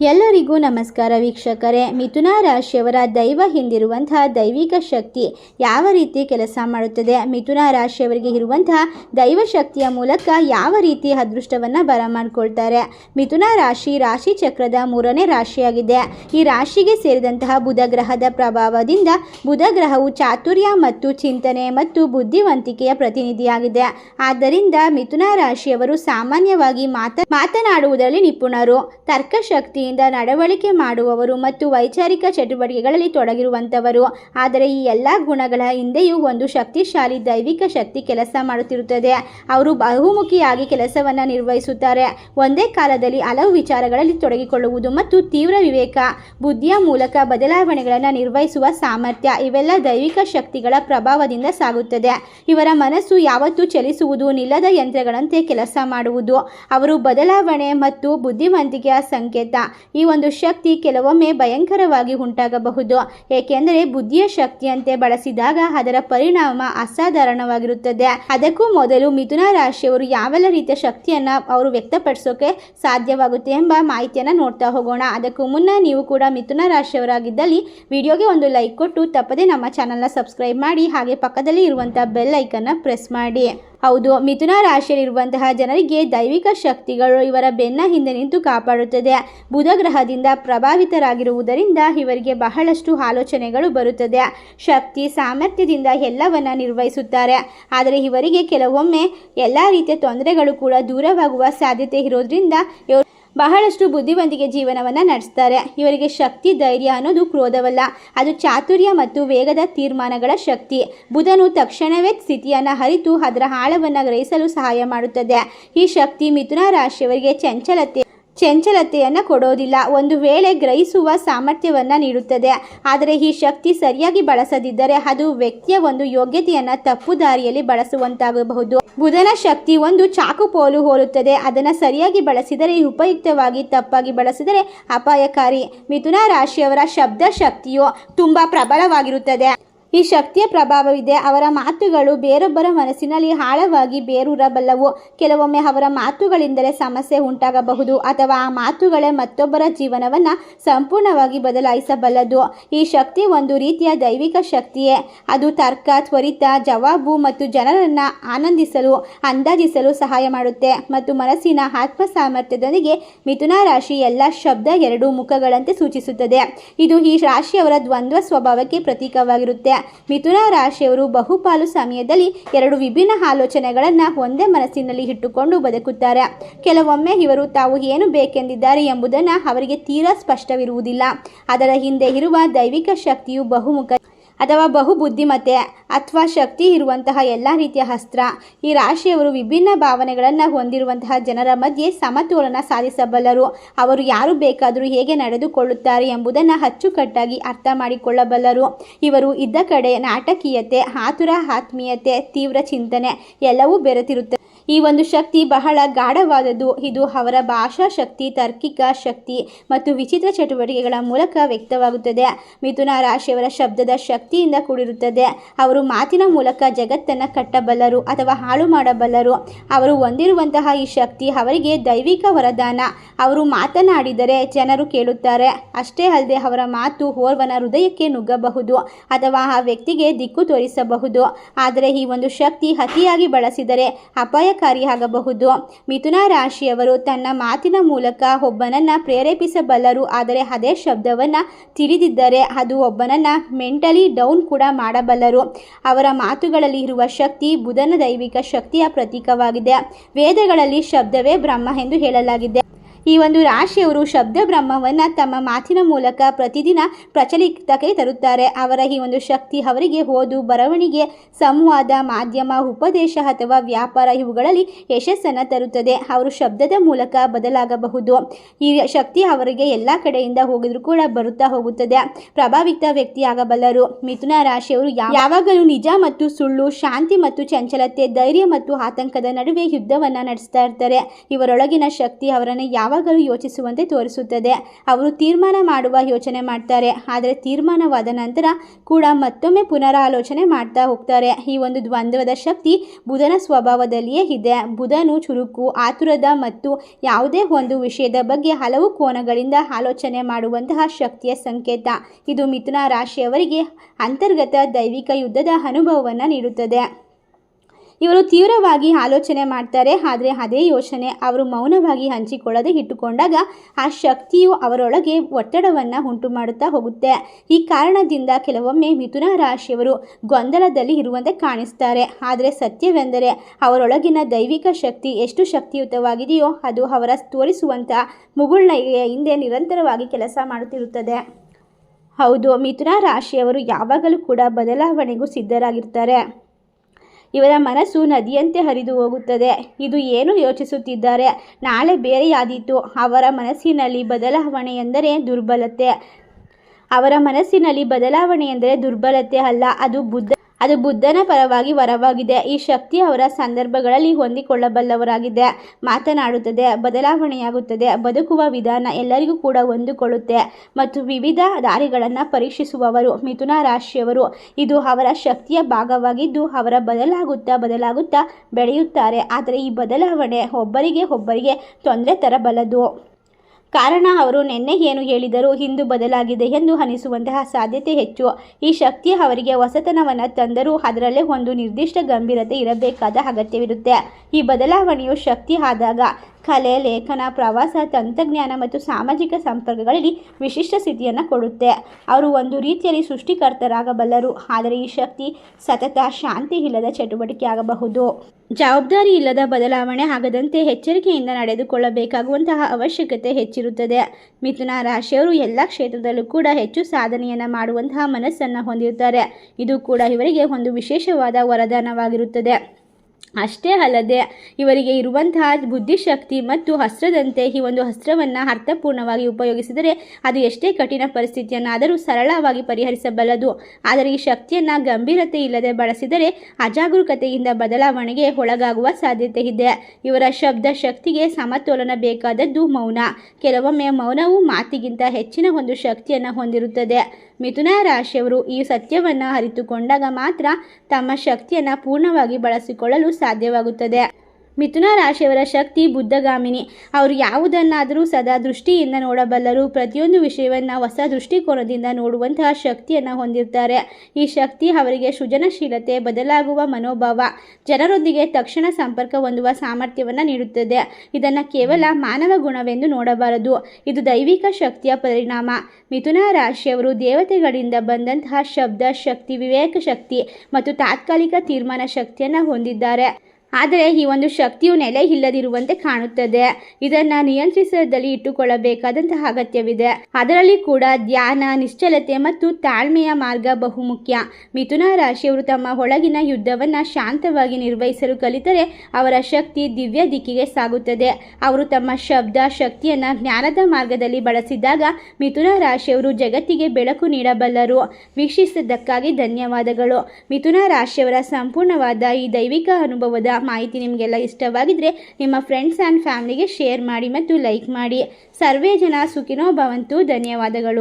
ಎಲ್ಲರಿಗೂ ನಮಸ್ಕಾರ ವೀಕ್ಷಕರೇ. ಮಿಥುನ ರಾಶಿಯವರ ದೈವ ಹಿಂದಿರುವಂತಹ ದೈವಿಕ ಶಕ್ತಿ ಯಾವ ರೀತಿ ಕೆಲಸ ಮಾಡುತ್ತದೆ? ಮಿಥುನ ರಾಶಿಯವರಿಗೆ ಇರುವಂತಹ ದೈವ ಶಕ್ತಿಯ ಮೂಲಕ ಯಾವ ರೀತಿ ಅದೃಷ್ಟವನ್ನು ಬರಮಾಡ್ಕೊಳ್ತಾರೆ? ಮಿಥುನ ರಾಶಿ ರಾಶಿ ಚಕ್ರದ ಮೂರನೇ ರಾಶಿಯಾಗಿದೆ. ಈ ರಾಶಿಗೆ ಸೇರಿದಂತಹ ಬುಧ ಗ್ರಹದ ಪ್ರಭಾವದಿಂದ ಬುಧ ಗ್ರಹವು ಚಾತುರ್ಯ ಮತ್ತು ಚಿಂತನೆ ಮತ್ತು ಬುದ್ಧಿವಂತಿಕೆಯ ಪ್ರತಿನಿಧಿಯಾಗಿದೆ. ಆದ್ದರಿಂದ ಮಿಥುನ ರಾಶಿಯವರು ಸಾಮಾನ್ಯವಾಗಿ ಮಾತ, ಮಾತನಾಡುವುದರಲ್ಲಿ ನಿಪುಣರು. ತರ್ಕಶಕ್ತಿಯಿಂದ ನಡವಳಿಕೆ ಮಾಡುವವರು ಮತ್ತು ವೈಚಾರಿಕ ಚಟುವಟಿಕೆಗಳಲ್ಲಿ ತೊಡಗಿರುವಂಥವರು. ಆದರೆ ಈ ಎಲ್ಲ ಗುಣಗಳ ಹಿಂದೆಯೂ ಒಂದು ಶಕ್ತಿಶಾಲಿ ದೈವಿಕ ಶಕ್ತಿ ಕೆಲಸ ಮಾಡುತ್ತಿರುತ್ತದೆ. ಅವರು ಬಹುಮುಖಿಯಾಗಿ ಕೆಲಸವನ್ನು ನಿರ್ವಹಿಸುತ್ತಾರೆ. ಒಂದೇ ಕಾಲದಲ್ಲಿ ಹಲವು ವಿಚಾರಗಳಲ್ಲಿ ತೊಡಗಿಕೊಳ್ಳುವುದು ಮತ್ತು ತೀವ್ರ ವಿವೇಕ, ಬುದ್ಧಿಯ ಮೂಲಕ ಬದಲಾವಣೆಗಳನ್ನು ನಿರ್ವಹಿಸುವ ಸಾಮರ್ಥ್ಯ ಇವೆಲ್ಲ ದೈವಿಕ ಶಕ್ತಿಗಳ ಪ್ರಭಾವದಿಂದ ಸಾಗುತ್ತದೆ. ಇವರ ಮನಸ್ಸು ಯಾವತ್ತೂ ಚಲಿಸುವುದು ನಿಲ್ಲದ ಯಂತ್ರಗಳಂತೆ ಕೆಲಸ ಮಾಡುವುದು. ಅವರು ಬದಲಾವಣೆ ಮತ್ತು ಬುದ್ಧಿವಂತಿಕೆಯ ಸಂಕೇತ. ಈ ಒಂದು ಶಕ್ತಿ ಕೆಲವೊಮ್ಮೆ ಭಯಂಕರವಾಗಿ ಉಂಟಾಗಬಹುದು. ಏಕೆಂದರೆ ಬುದ್ಧಿಯ ಶಕ್ತಿಯಂತೆ ಬಳಸಿದಾಗ ಅದರ ಪರಿಣಾಮ ಅಸಾಧಾರಣವಾಗಿರುತ್ತದೆ. ಅದಕ್ಕೂ ಮೊದಲು ಮಿಥುನ ರಾಶಿಯವರು ಯಾವೆಲ್ಲ ರೀತಿಯ ಶಕ್ತಿಯನ್ನ ಅವರು ವ್ಯಕ್ತಪಡಿಸೋಕೆ ಸಾಧ್ಯವಾಗುತ್ತೆ ಎಂಬ ಮಾಹಿತಿಯನ್ನು ನೋಡ್ತಾ ಹೋಗೋಣ. ಅದಕ್ಕೂ ಮುನ್ನ ನೀವು ಕೂಡ ಮಿಥುನ ರಾಶಿಯವರಾಗಿದ್ದಲ್ಲಿ ವಿಡಿಯೋಗೆ ಒಂದು ಲೈಕ್ ಕೊಟ್ಟು ತಪ್ಪದೆ ನಮ್ಮ ಚಾನಲ್ನ ಸಬ್ಸ್ಕ್ರೈಬ್ ಮಾಡಿ ಹಾಗೆ ಪಕ್ಕದಲ್ಲಿ ಇರುವಂಥ ಬೆಲ್ ಐಕನ್ನ ಪ್ರೆಸ್ ಮಾಡಿ. ಹೌದು, ಮಿಥುನ ರಾಶಿಯಲ್ಲಿರುವಂತಹ ಜನರಿಗೆ ದೈವಿಕ ಶಕ್ತಿಗಳು ಇವರ ಬೆನ್ನ ಹಿಂದೆ ನಿಂತು ಕಾಪಾಡುತ್ತದೆ. ಬುಧ ಗ್ರಹದಿಂದ ಪ್ರಭಾವಿತರಾಗಿರುವುದರಿಂದ ಇವರಿಗೆ ಬಹಳಷ್ಟು ಆಲೋಚನೆಗಳು ಬರುತ್ತದೆ. ಶಕ್ತಿ, ಸಾಮರ್ಥ್ಯದಿಂದ ಎಲ್ಲವನ್ನ ನಿರ್ವಹಿಸುತ್ತಾರೆ. ಆದರೆ ಇವರಿಗೆ ಕೆಲವೊಮ್ಮೆ ಎಲ್ಲ ರೀತಿಯ ತೊಂದರೆಗಳು ಕೂಡ ದೂರವಾಗುವ ಸಾಧ್ಯತೆ ಇರೋದ್ರಿಂದ ಇವರು ಬಹಳಷ್ಟು ಬುದ್ಧಿವಂತಿಕೆ ಜೀವನವನ್ನು ನಡೆಸ್ತಾರೆ. ಇವರಿಗೆ ಶಕ್ತಿ, ಧೈರ್ಯ ಅನ್ನೋದು ಕ್ರೋಧವಲ್ಲ. ಅದು ಚಾತುರ್ಯ ಮತ್ತು ವೇಗದ ತೀರ್ಮಾನಗಳ ಶಕ್ತಿ. ಬುಧನು ತಕ್ಷಣವೇ ಸ್ಥಿತಿಯನ್ನು ಅರಿತು ಅದರ ಆಳವನ್ನು ಗ್ರಹಿಸಲು ಸಹಾಯ ಮಾಡುತ್ತದೆ. ಈ ಶಕ್ತಿ ಮಿಥುನ ರಾಶಿಯವರಿಗೆ ಚಂಚಲತೆ, ಚಂಚಲತೆಯನ್ನು ಕೊಡೋದಿಲ್ಲ. ಒಂದು ವೇಳೆ ಗ್ರಹಿಸುವ ಸಾಮರ್ಥ್ಯವನ್ನು ನೀಡುತ್ತದೆ. ಆದರೆ ಈ ಶಕ್ತಿ ಸರಿಯಾಗಿ ಬಳಸದಿದ್ದರೆ ಅದು ವ್ಯಕ್ತಿಯ ಒಂದು ಯೋಗ್ಯತೆಯನ್ನು ತಪ್ಪು ದಾರಿಯಲ್ಲಿ ಬಳಸುವಂತಾಗಬಹುದು. ಬುಧನ ಶಕ್ತಿ ಒಂದು ಚಾಕು ಪೋಲು ಹೋಲುತ್ತದೆ. ಅದನ್ನು ಸರಿಯಾಗಿ ಬಳಸಿದರೆ, ಉಪಯುಕ್ತವಾಗಿ ತಪ್ಪಾಗಿ ಬಳಸಿದರೆ ಅಪಾಯಕಾರಿ. ಮಿಥುನ ರಾಶಿಯವರ ಶಬ್ದ ಶಕ್ತಿಯು ತುಂಬ ಪ್ರಬಲವಾಗಿರುತ್ತದೆ. ಈ ಶಕ್ತಿಯ ಪ್ರಭಾವವಿದೆ. ಅವರ ಮಾತುಗಳು ಬೇರೊಬ್ಬರ ಮನಸ್ಸಿನಲ್ಲಿ ಆಳವಾಗಿ ಬೇರೂರಬಲ್ಲವು. ಕೆಲವೊಮ್ಮೆ ಅವರ ಮಾತುಗಳಿಂದಲೇ ಸಮಸ್ಯೆ ಉಂಟಾಗಬಹುದು ಅಥವಾ ಆ ಮಾತುಗಳೇ ಮತ್ತೊಬ್ಬರ ಜೀವನವನ್ನು ಸಂಪೂರ್ಣವಾಗಿ ಬದಲಾಯಿಸಬಲ್ಲದು. ಈ ಶಕ್ತಿ ಒಂದು ರೀತಿಯ ದೈವಿಕ ಶಕ್ತಿಯೇ. ಅದು ತರ್ಕ, ತ್ವರಿತ, ಜವಾಬು ಮತ್ತು ಜನರನ್ನು ಆನಂದಿಸಲು, ಅಂದಾಜಿಸಲು ಸಹಾಯ ಮಾಡುತ್ತೆ ಮತ್ತು ಮನಸ್ಸಿನ ಆತ್ಮ ಸಾಮರ್ಥ್ಯದೊಂದಿಗೆ ಮಿಥುನ ರಾಶಿ ಎಲ್ಲ ಶಬ್ದ ಎರಡು ಮುಖಗಳಂತೆ ಸೂಚಿಸುತ್ತದೆ. ಇದು ಈ ರಾಶಿಯವರ ದ್ವಂದ್ವ ಸ್ವಭಾವಕ್ಕೆ ಪ್ರತೀಕವಾಗಿರುತ್ತೆ. ಮಿಥುನ ರಾಶಿಯವರು ಬಹುಪಾಲು ಸಮಯದಲ್ಲಿ ಎರಡು ವಿಭಿನ್ನ ಆಲೋಚನೆಗಳನ್ನು ಒಂದೇ ಮನಸ್ಸಿನಲ್ಲಿ ಇಟ್ಟುಕೊಂಡು ಬದುಕುತ್ತಾರೆ. ಕೆಲವೊಮ್ಮೆ ಇವರು ತಾವು ಏನು ಬೇಕೆಂದಿದ್ದಾರೆ ಎಂಬುದನ್ನು ಅವರಿಗೆ ತೀರಾ ಸ್ಪಷ್ಟವಿರುವುದಿಲ್ಲ. ಅದರ ಹಿಂದೆ ಇರುವ ದೈವಿಕ ಶಕ್ತಿಯು ಬಹುಮುಖ ಅಥವಾ ಬಹು ಬುದ್ಧಿಮತ್ತೆ ಅಥವಾ ಶಕ್ತಿ ಇರುವಂತಹ ಎಲ್ಲ ರೀತಿಯ ಅಸ್ತ್ರ, ಈ ರಾಶಿಯವರು ವಿಭಿನ್ನ ಭಾವನೆಗಳನ್ನು ಹೊಂದಿರುವಂತಹ ಜನರ ಮಧ್ಯೆ ಸಮತೋಲನ ಸಾಧಿಸಬಲ್ಲರು. ಅವರು ಯಾರು ಬೇಕಾದರೂ ಹೇಗೆ ನಡೆದುಕೊಳ್ಳುತ್ತಾರೆ ಎಂಬುದನ್ನು ಅಚ್ಚುಕಟ್ಟಾಗಿ ಅರ್ಥ ಮಾಡಿಕೊಳ್ಳಬಲ್ಲರು. ಇವರು ಇದ್ದ ಕಡೆ ನಾಟಕೀಯತೆ, ಆತುರ, ಆತ್ಮೀಯತೆ, ತೀವ್ರ ಚಿಂತನೆ ಎಲ್ಲವೂ ಬೆರೆತಿರುತ್ತದೆ. ಈ ಒಂದು ಶಕ್ತಿ ಬಹಳ ಗಾಢವಾದದ್ದು. ಇದು ಅವರ ಭಾಷಾ ಶಕ್ತಿ, ತಾರ್ಕಿಕ ಶಕ್ತಿ ಮತ್ತು ವಿಚಿತ್ರ ಚಟುವಟಿಕೆಗಳ ಮೂಲಕ ವ್ಯಕ್ತವಾಗುತ್ತದೆ. ಮಿಥುನ ರಾಶಿಯವರ ಶಬ್ದದ ಶಕ್ತಿಯಿಂದ ಕೂಡಿರುತ್ತದೆ. ಅವರು ಮಾತಿನ ಮೂಲಕ ಜಗತ್ತನ್ನು ಕಟ್ಟಬಲ್ಲರು ಅಥವಾ ಹಾಳು ಮಾಡಬಲ್ಲರು. ಅವರು ಹೊಂದಿರುವಂತಹ ಈ ಶಕ್ತಿ ಅವರಿಗೆ ದೈವಿಕ ವರದಾನ. ಅವರು ಮಾತನಾಡಿದರೆ ಜನರು ಕೇಳುತ್ತಾರೆ. ಅಷ್ಟೇ ಅಲ್ಲದೆ ಅವರ ಮಾತು ಓರ್ವನ ಹೃದಯಕ್ಕೆ ನುಗ್ಗಬಹುದು ಅಥವಾ ಆ ವ್ಯಕ್ತಿಗೆ ದಿಕ್ಕು ತೋರಿಸಬಹುದು. ಆದರೆ ಈ ಒಂದು ಶಕ್ತಿ ಅತಿಯಾಗಿ ಬಳಸಿದರೆ ಅಪಾಯಕಾರಿಯಾಗಬಹುದು ಮಿಥುನ ರಾಶಿಯವರು ತನ್ನ ಮಾತಿನ ಮೂಲಕ ಒಬ್ಬನನ್ನ ಪ್ರೇರೇಪಿಸಬಲ್ಲರು. ಆದರೆ ಅದೇ ಶಬ್ದವನ್ನು ತಿಳಿದಿದ್ದರೆ ಅದು ಒಬ್ಬನನ್ನ ಮೆಂಟಲಿ ಡೌನ್ ಕೂಡ ಮಾಡಬಲ್ಲರು. ಅವರ ಮಾತುಗಳಲ್ಲಿ ಇರುವ ಶಕ್ತಿ ಬುಧನ ದೈವಿಕ ಶಕ್ತಿಯ ಪ್ರತೀಕವಾಗಿದೆ. ವೇದಗಳಲ್ಲಿ ಶಬ್ದವೇ ಬ್ರಹ್ಮ ಎಂದು ಹೇಳಲಾಗಿದೆ. ಈ ಒಂದು ರಾಶಿಯವರು ಶಬ್ದ ಬ್ರಹ್ಮವನ್ನು ತಮ್ಮ ಮಾತಿನ ಮೂಲಕ ಪ್ರತಿದಿನ ಪ್ರಚಲಿತಕ್ಕೆ ತರುತ್ತಾರೆ. ಅವರ ಈ ಒಂದು ಶಕ್ತಿ ಅವರಿಗೆ ಓದು, ಬರವಣಿಗೆ, ಸಂವಾದ, ಮಾಧ್ಯಮ, ಉಪದೇಶ ಅಥವಾ ವ್ಯಾಪಾರ ಇವುಗಳಲ್ಲಿ ಯಶಸ್ಸನ್ನು ತರುತ್ತದೆ. ಅವರು ಶಬ್ದದ ಮೂಲಕ ಬದಲಾಗಬಹುದು. ಈ ಶಕ್ತಿ ಅವರಿಗೆ ಎಲ್ಲ ಕಡೆಯಿಂದ ಹೋಗಿದ್ರು ಕೂಡ ಬರುತ್ತಾ ಹೋಗುತ್ತದೆ. ಪ್ರಭಾವಿತ ವ್ಯಕ್ತಿಯಾಗಬಲ್ಲರು. ಮಿಥುನ ರಾಶಿಯವರು ಯಾವಾಗಲೂ ನಿಜ ಮತ್ತು ಸುಳ್ಳು, ಶಾಂತಿ ಮತ್ತು ಚಂಚಲತೆ, ಧೈರ್ಯ ಮತ್ತು ಆತಂಕದ ನಡುವೆ ಯುದ್ಧವನ್ನು ನಡೆಸ್ತಾ ಇರ್ತಾರೆ. ಇವರೊಳಗಿನ ಶಕ್ತಿ ಅವರನ್ನು ಯಾವ ಯಾವಾಗಲೂ ಯೋಚಿಸುವಂತೆ ತೋರಿಸುತ್ತದೆ. ಅವರು ತೀರ್ಮಾನ ಮಾಡುವ ಯೋಚನೆ ಮಾಡ್ತಾರೆ. ಆದರೆ ತೀರ್ಮಾನವಾದ ನಂತರ ಕೂಡ ಮತ್ತೊಮ್ಮೆ ಪುನರಾಲೋಚನೆ ಮಾಡ್ತಾ ಹೋಗ್ತಾರೆ. ಈ ಒಂದು ದ್ವಂದ್ವದ ಶಕ್ತಿ ಬುಧನ ಸ್ವಭಾವದಲ್ಲಿಯೇ ಇದೆ. ಬುಧನು ಚುರುಕು, ಆತುರದ ಮತ್ತು ಯಾವುದೇ ಒಂದು ವಿಷಯದ ಬಗ್ಗೆ ಹಲವು ಕೋನಗಳಿಂದ ಆಲೋಚನೆ ಮಾಡುವಂತಹ ಶಕ್ತಿಯ ಸಂಕೇತ. ಇದು ಮಿಥುನ ರಾಶಿಯವರಿಗೆ ಅಂತರ್ಗತ ದೈವಿಕ ಯುದ್ಧದ ಅನುಭವವನ್ನು ನೀಡುತ್ತದೆ. ಇವರು ತೀವ್ರವಾಗಿ ಆಲೋಚನೆ ಮಾಡ್ತಾರೆ, ಆದರೆ ಅದೇ ಯೋಚನೆ ಅವರು ಮೌನವಾಗಿ ಹಂಚಿಕೊಳ್ಳದೆ ಇಟ್ಟುಕೊಂಡಾಗ ಆ ಶಕ್ತಿಯು ಅವರೊಳಗೆ ಒತ್ತಡವನ್ನು ಉಂಟು ಮಾಡುತ್ತಾ ಹೋಗುತ್ತೆ. ಈ ಕಾರಣದಿಂದ ಕೆಲವೊಮ್ಮೆ ಮಿಥುನ ರಾಶಿಯವರು ಗೊಂದಲದಲ್ಲಿ ಇರುವಂತೆ ಕಾಣಿಸ್ತಾರೆ. ಆದರೆ ಸತ್ಯವೆಂದರೆ ಅವರೊಳಗಿನ ದೈವಿಕ ಶಕ್ತಿ ಎಷ್ಟು ಶಕ್ತಿಯುತವಾಗಿದೆಯೋ ಅದು ಅವರ ತೋರಿಸುವಂಥ ಮುಗುಳ್ನೈಗೆ ಹಿಂದೆ ನಿರಂತರವಾಗಿ ಕೆಲಸ ಮಾಡುತ್ತಿರುತ್ತದೆ. ಹೌದು, ಮಿಥುನ ರಾಶಿಯವರು ಯಾವಾಗಲೂ ಕೂಡ ಬದಲಾವಣೆಗೂ ಸಿದ್ಧರಾಗಿರ್ತಾರೆ. ಇವರ ಮನಸ್ಸು ನದಿಯಂತೆ ಹರಿದು ಹೋಗುತ್ತದೆ. ಇದು ಏನು ಯೋಚಿಸುತ್ತಿದ್ದಾರೆ? ನಾಳೆ ಬೇರೆಯಾದೀತು. ಅವರ ಮನಸ್ಸಿನಲ್ಲಿ ಬದಲಾವಣೆ ಎಂದರೆ ದುರ್ಬಲತೆ. ಅವರ ಮನಸ್ಸಿನಲ್ಲಿ ಬದಲಾವಣೆ ಎಂದರೆ ದುರ್ಬಲತೆ ಅಲ್ಲ, ಅದು ಬುದ್ಧ ಅದು ಬುದ್ಧನ ಪರವಾಗಿ ವರವಾಗಿದೆ. ಈ ಶಕ್ತಿ ಅವರ ಸಂದರ್ಭಗಳಲ್ಲಿ ಹೊಂದಿಕೊಳ್ಳಬಲ್ಲವರಾಗಿದೆ. ಮಾತನಾಡುತ್ತದೆ, ಬದಲಾವಣೆಯಾಗುತ್ತದೆ, ಬದುಕುವ ವಿಧಾನ ಎಲ್ಲರಿಗೂ ಕೂಡ ಹೊಂದಿಕೊಳ್ಳುತ್ತೆ. ಮತ್ತು ವಿವಿಧ ದಾರಿಗಳನ್ನು ಪರೀಕ್ಷಿಸುವವರು, ಮಿಥುನ ರಾಶಿಯವರು, ಇದು ಅವರ ಶಕ್ತಿಯ ಭಾಗವಾಗಿದ್ದು, ಅವರ ಬದಲಾಗುತ್ತಾ ಬದಲಾಗುತ್ತಾ ಬೆಳೆಯುತ್ತಾರೆ. ಆದರೆ ಈ ಬದಲಾವಣೆ ಒಬ್ಬರಿಗೆ ಒಬ್ಬರಿಗೆ ತೊಂದರೆ ತರಬಲ್ಲದು. ಕಾರಣ ಅವರು ನಿನ್ನೆ ಏನು ಹೇಳಿದರೂ ಇಂದು ಬದಲಾಗಿದೆ ಎಂದು ಅನಿಸುವಂತಹ ಸಾಧ್ಯತೆ ಹೆಚ್ಚು. ಈ ಶಕ್ತಿ ಅವರಿಗೆ ಹೊಸತನವನ್ನು ತಂದರೂ ಅದರಲ್ಲೇ ಒಂದು ನಿರ್ದಿಷ್ಟ ಗಂಭೀರತೆ ಇರಬೇಕಾದ ಅಗತ್ಯವಿರುತ್ತೆ. ಈ ಬದಲಾವಣೆಯು ಶಕ್ತಿ ಆದಾಗ ಕಲೆ, ಲೇಖನ, ಪ್ರವಾಸ, ತಂತ್ರಜ್ಞಾನ ಮತ್ತು ಸಾಮಾಜಿಕ ಸಂಪರ್ಕಗಳಲ್ಲಿ ವಿಶಿಷ್ಟ ಸ್ಥಿತಿಯನ್ನು ಕೊಡುತ್ತೆ. ಅವರು ಒಂದು ರೀತಿಯಲ್ಲಿ ಸೃಷ್ಟಿಕರ್ತರಾಗಬಲ್ಲರು. ಆದರೆ ಈ ಶಕ್ತಿ ಸತತ ಶಾಂತಿ ಇಲ್ಲದ ಚಟುವಟಿಕೆ ಆಗಬಹುದು. ಜವಾಬ್ದಾರಿ ಇಲ್ಲದ ಬದಲಾವಣೆ ಆಗದಂತೆ ಎಚ್ಚರಿಕೆಯಿಂದ ನಡೆದುಕೊಳ್ಳಬೇಕಾಗುವಂತಹ ಅವಶ್ಯಕತೆ ಹೆಚ್ಚಿರುತ್ತದೆ. ಮಿಥುನ ರಾಶಿಯವರು ಎಲ್ಲ ಕ್ಷೇತ್ರದಲ್ಲೂ ಕೂಡ ಹೆಚ್ಚು ಸಾಧನೆಯನ್ನು ಮಾಡುವಂತಹ ಮನಸ್ಸನ್ನು ಹೊಂದಿರುತ್ತಾರೆ. ಇದು ಕೂಡ ಇವರಿಗೆ ಒಂದು ವಿಶೇಷವಾದ ವರದಾನವಾಗಿರುತ್ತದೆ. ಅಷ್ಟೇ ಅಲ್ಲದೆ ಇವರಿಗೆ ಇರುವಂತಹ ಬುದ್ಧಿಶಕ್ತಿ ಮತ್ತು ಅಸ್ತ್ರದಂತೆ ಈ ಒಂದು ಅಸ್ತ್ರವನ್ನು ಅರ್ಥಪೂರ್ಣವಾಗಿ ಉಪಯೋಗಿಸಿದರೆ ಅದು ಎಷ್ಟೇ ಕಠಿಣ ಪರಿಸ್ಥಿತಿಯನ್ನಾದರೂ ಸರಳವಾಗಿ ಪರಿಹರಿಸಬಲ್ಲದು. ಆದರೆ ಈ ಶಕ್ತಿಯನ್ನು ಗಂಭೀರತೆ ಇಲ್ಲದೆ ಬಳಸಿದರೆ ಅಜಾಗರೂಕತೆಯಿಂದ ಬದಲಾವಣೆಗೆ ಒಳಗಾಗುವ ಸಾಧ್ಯತೆ ಇದೆ. ಇವರ ಶಬ್ದ ಶಕ್ತಿಗೆ ಸಮತೋಲನ ಬೇಕಾದದ್ದು ಮೌನ. ಕೆಲವೊಮ್ಮೆ ಮೌನವು ಮಾತಿಗಿಂತ ಹೆಚ್ಚಿನ ಒಂದು ಶಕ್ತಿಯನ್ನು ಹೊಂದಿರುತ್ತದೆ. ಮಿಥುನ ರಾಶಿಯವರು ಈ ಸತ್ಯವನ್ನು ಅರಿತುಕೊಂಡಾಗ ಮಾತ್ರ ತಮ್ಮ ಶಕ್ತಿಯನ್ನು ಪೂರ್ಣವಾಗಿ ಬಳಸಿಕೊಳ್ಳಲು ಸಾಧ್ಯವಾಗುತ್ತದೆ. ಮಿಥುನ ರಾಶಿಯವರ ಶಕ್ತಿ ಬುದ್ಧಗಾಮಿನಿ. ಅವರು ಯಾವುದನ್ನಾದರೂ ಸದಾ ದೃಷ್ಟಿಯಿಂದ ನೋಡಬಲ್ಲರು. ಪ್ರತಿಯೊಂದು ವಿಷಯವನ್ನು ಹೊಸ ದೃಷ್ಟಿಕೋನದಿಂದ ನೋಡುವಂತಹ ಶಕ್ತಿಯನ್ನು ಹೊಂದಿರ್ತಾರೆ. ಈ ಶಕ್ತಿ ಅವರಿಗೆ ಸೃಜನಶೀಲತೆ, ಬದಲಾಗುವ ಮನೋಭಾವ, ಜನರೊಂದಿಗೆ ತಕ್ಷಣ ಸಂಪರ್ಕ ಹೊಂದುವ ಸಾಮರ್ಥ್ಯವನ್ನು ನೀಡುತ್ತದೆ. ಇದನ್ನು ಕೇವಲ ಮಾನವ ಗುಣವೆಂದು ನೋಡಬಾರದು. ಇದು ದೈವಿಕ ಶಕ್ತಿಯ ಪರಿಣಾಮ. ಮಿಥುನ ರಾಶಿಯವರು ದೇವತೆಗಳಿಂದ ಬಂದಂತಹ ಶಬ್ದ, ಶಕ್ತಿ, ವಿವೇಕ ಶಕ್ತಿ ಮತ್ತು ತಾತ್ಕಾಲಿಕ ತೀರ್ಮಾನ ಶಕ್ತಿಯನ್ನು ಹೊಂದಿದ್ದಾರೆ. ಆದರೆ ಈ ಒಂದು ಶಕ್ತಿಯು ನೆಲೆ ಇಲ್ಲದಿರುವಂತೆ ಕಾಣುತ್ತದೆ. ಇದನ್ನು ನಿಯಂತ್ರಿಸದಲ್ಲಿ ಇಟ್ಟುಕೊಳ್ಳಬೇಕಾದಂತಹ ಅಗತ್ಯವಿದೆ. ಅದರಲ್ಲಿ ಕೂಡ ಧ್ಯಾನ, ನಿಶ್ಚಲತೆ ಮತ್ತು ತಾಳ್ಮೆಯ ಮಾರ್ಗ ಬಹುಮುಖ್ಯ ಮಿಥುನ ರಾಶಿಯವರು ತಮ್ಮ ಒಳಗಿನ ಯುದ್ಧವನ್ನು ಶಾಂತವಾಗಿ ನಿರ್ವಹಿಸಲು ಕಲಿತರೆ ಅವರ ಶಕ್ತಿ ದಿವ್ಯ ದಿಕ್ಕಿಗೆ ಸಾಗುತ್ತದೆ. ಅವರು ತಮ್ಮ ಶಬ್ದ, ಶಕ್ತಿಯನ್ನು ಜ್ಞಾನದ ಮಾರ್ಗದಲ್ಲಿ ಬಳಸಿದಾಗ ಮಿಥುನ ರಾಶಿಯವರು ಜಗತ್ತಿಗೆ ಬೆಳಕು ನೀಡಬಲ್ಲರು. ವೀಕ್ಷಿಸಿದ್ದಕ್ಕಾಗಿ ಧನ್ಯವಾದಗಳು. ಮಿಥುನ ರಾಶಿಯವರ ಸಂಪೂರ್ಣವಾದ ಈ ದೈವಿಕ ಅನುಭವದ ಮಾಹಿತಿ ನಿಮಗೆಲ್ಲ ಇಷ್ಟವಾಗಿದ್ದರೆ ನಿಮ್ಮ ಫ್ರೆಂಡ್ಸ್ ಆ್ಯಂಡ್ ಫ್ಯಾಮಿಲಿಗೆ ಶೇರ್ ಮಾಡಿ ಮತ್ತು ಲೈಕ್ ಮಾಡಿ. ಸರ್ವೇ ಜನ ಸುಖಿನೋ ಭವಂತು. ಧನ್ಯವಾದಗಳು.